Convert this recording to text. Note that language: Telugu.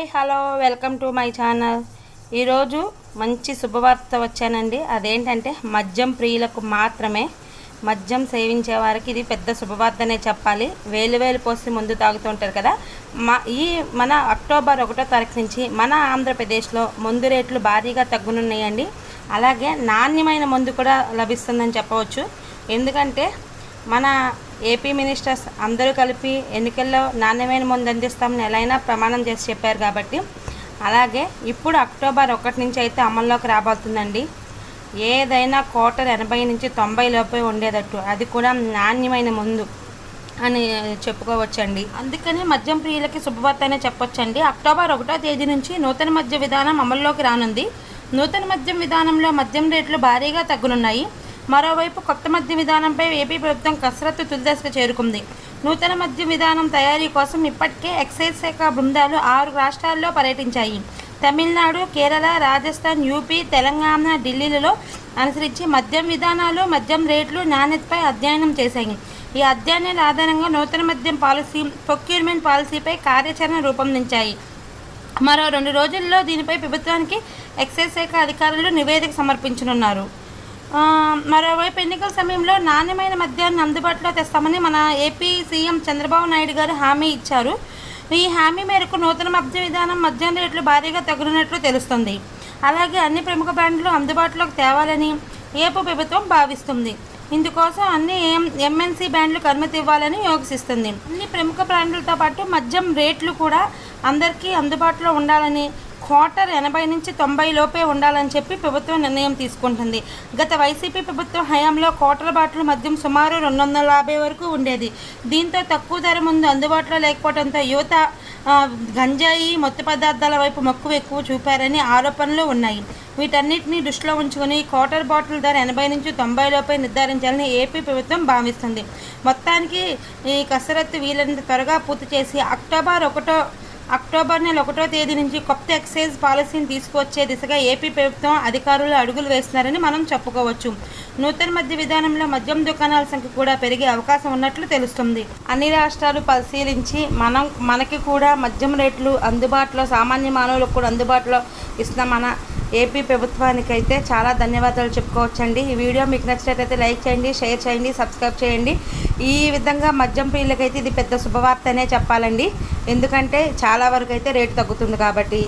Hi hello welcome to my channel. ఈరోజు మంచి శుభవార్త వచ్చానండి. అదేంటంటే మద్యం ప్రియులకు మాత్రమే మద్యం సేవించే వారికి ఇది పెద్ద శుభవార్తనే చెప్పాలి. వేలు వేలు పోసి ముందు తాగుతూ ఉంటారు కదా. మా ఈ మన అక్టోబర్ ఒకటో తారీఖు నుంచి మన ఆంధ్రప్రదేశ్లో మందు రేట్లు భారీగా తగ్గునున్నాయండి. అలాగే నాణ్యమైన మందు కూడా లభిస్తుందని చెప్పవచ్చు. ఎందుకంటే మన ఏపీ మినిస్టర్స్ అందరూ కలిపి ఎన్నికల్లో నాణ్యమైన మందు అందిస్తామని ఎలా అయినా ప్రమాణం చేసి చెప్పారు కాబట్టి అలాగే ఇప్పుడు అక్టోబర్ ఒకటి నుంచి అయితే అమల్లోకి రాబోతుందండి. ఏదైనా క్వార్టర్ ఎనభై నుంచి తొంభై లోపే ఉండేటట్టు అది కూడా నాణ్యమైన మందు అని చెప్పుకోవచ్చండి. అందుకని మద్యం ప్రియులకి శుభవార్త అనే చెప్పొచ్చండి. అక్టోబర్ ఒకటో తేదీ నుంచి నూతన మద్య విధానం అమల్లోకి రానుంది. నూతన మద్యం విధానంలో మద్యం రేట్లు భారీగా తగ్గునున్నాయి. మరోవైపు కొత్త మద్య విధానంపై ఏపీ ప్రభుత్వం కసరత్తు తుదిదశకు చేరుకుంది. నూతన మద్య విధానం తయారీ కోసం ఇప్పటికే ఎక్సైజ్ శాఖ బృందాలు ఆరు రాష్ట్రాల్లో పర్యటించాయి. తమిళనాడు కేరళ రాజస్థాన్ యూపీ తెలంగాణ ఢిల్లీలలో అనుసరించి మద్యం విధానాలు మద్యం రేట్లు నాణ్యతపై అధ్యయనం చేశాయి. ఈ అధ్యయనాల ఆధారంగా నూతన మద్యం పాలసీ ప్రొక్యూర్మెంట్ పాలసీపై కార్యాచరణ రూపొందించాయి. మరో రెండు రోజుల్లో దీనిపై ప్రభుత్వానికి ఎక్సైజ్ శాఖ అధికారులు నివేదిక సమర్పించనున్నారు. మరోవైపు ఎన్నికల సమయంలో నాణ్యమైన మద్యాన్ని అందుబాటులో తెస్తామని మన ఏపీ సీఎం చంద్రబాబు నాయుడు గారు హామీ ఇచ్చారు. ఈ హామీ మేరకు నూతన మద్య విధానం మద్యం రేట్లు భారీగా తగ్గినట్లు తెలుస్తుంది. అలాగే అన్ని ప్రముఖ బ్రాండ్లు అందుబాటులోకి తేవాలని ఏపీ ప్రభుత్వం భావిస్తుంది. ఇందుకోసం అన్ని ఎం ఎంఎన్సీ బ్రాండ్లకు అనుమతి ఇవ్వాలని యోగిస్తుంది అన్ని ప్రముఖ బ్రాండ్లతో పాటు మద్యం రేట్లు కూడా అందరికీ అందుబాటులో ఉండాలని క్వార్టర్ ఎనభై నుంచి తొంభై లోపే ఉండాలని చెప్పి ప్రభుత్వం నిర్ణయం తీసుకుంటుంది. గత వైసీపీ ప్రభుత్వం హయాంలో క్వార్టర్ బాటిల్ మద్యం సుమారు రెండు వందల యాభై వరకు ఉండేది. దీంతో తక్కువ ధర ముందు అందుబాటులో లేకపోవడంతో యువత గంజాయి మత్తు పదార్థాల వైపు మక్కువ ఎక్కువ చూపారని ఆరోపణలు ఉన్నాయి. వీటన్నిటిని దృష్టిలో ఉంచుకొని క్వార్టర్ బాటిల్ ధర ఎనభై నుంచి తొంభై లోపే నిర్ధారించాలని ఏపీ ప్రభుత్వం భావిస్తుంది. మొత్తానికి ఈ కసరత్తు వీలైనంత త్వరగా పూర్తి చేసి అక్టోబర్ ఒకటో అక్టోబర్ నెల ఒకటో తేదీ నుంచి కొత్త ఎక్సైజ్ పాలసీని తీసుకువచ్చే దిశగా ఏపీ ప్రభుత్వం అధికారులు అడుగులు వేస్తున్నారని మనం చెప్పుకోవచ్చు. నూతన మద్య విధానంలో మద్యం దుకాణాల సంఖ్య కూడా పెరిగే అవకాశం ఉన్నట్లు తెలుస్తుంది. అన్ని రాష్ట్రాలు పరిశీలించి మనం మనకి కూడా మద్యం రేట్లు అందుబాటులో సామాన్య మానవులకు కూడా అందుబాటులో ఇస్తున్న మన ఏపీ ప్రభుత్వానికైతే చాలా ధన్యవాదాలు చెప్పుకోవచ్చండి. ఈ వీడియో మీకు నచ్చినట్లయితే లైక్ చేయండి షేర్ చేయండి సబ్స్క్రైబ్ చేయండి. ఈ విధంగా మద్యం ప్రియులకైతే ఇది పెద్ద శుభవార్తనే చెప్పాలండి. ఎందుకంటే చాలా వరకు అయితే రేటు తగ్గుతుంది కాబట్టి